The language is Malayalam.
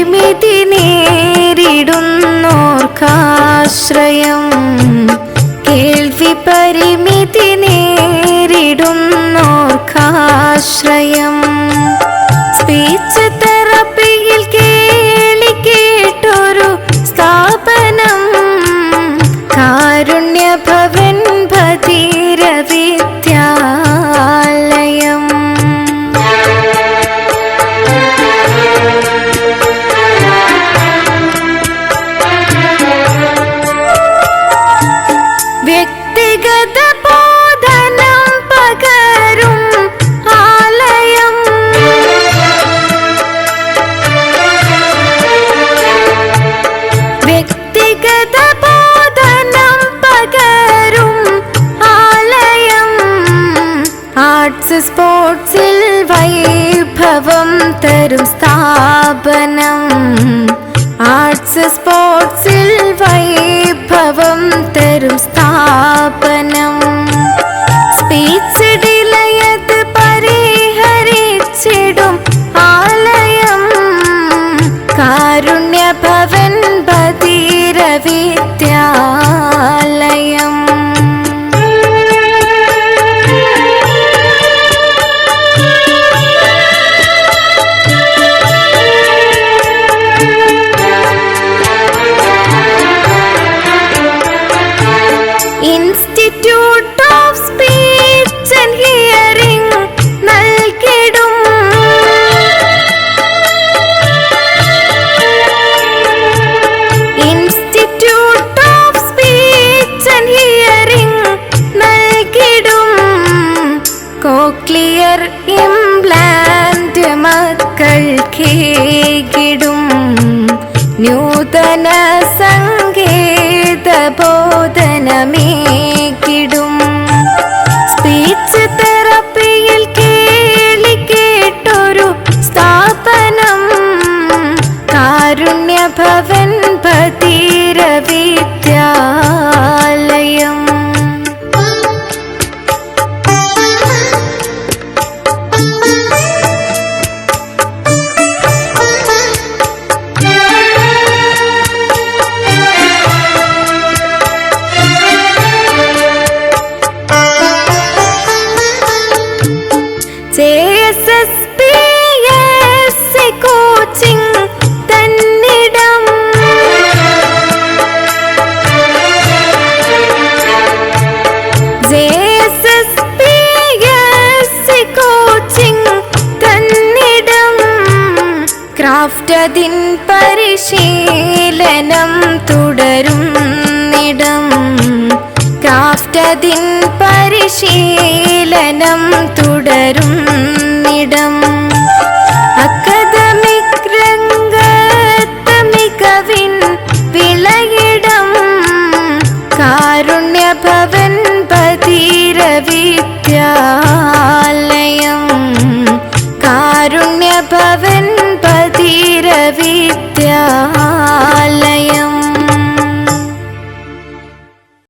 പരിമിതി നേരിടുന്നോർക്കാശ്രയം. കേൾവി പരിമിതി വൈഭവം തരും സ്ഥാപനം. ആർട്സ് സ്പോർട്സിൽ വൈഭവം തരും സ്ഥാപനം. സ്പീച്ച് ഡിലയത് പരിഹരിച്ചിടും ആലയം. കാരുണ്യഭവൻ ബധീര കോക്ലിയർ ഇംപ്ലാന്റ് മക്കൾക്കേകിടും നൂതന സങ്കേത കോച്ചിംഗ് തന്നിടം. JSSPSC കോച്ചിംഗ് തന്നിടം. ക്രാഫ്റ്റ് അതിൻ പരിശീലനം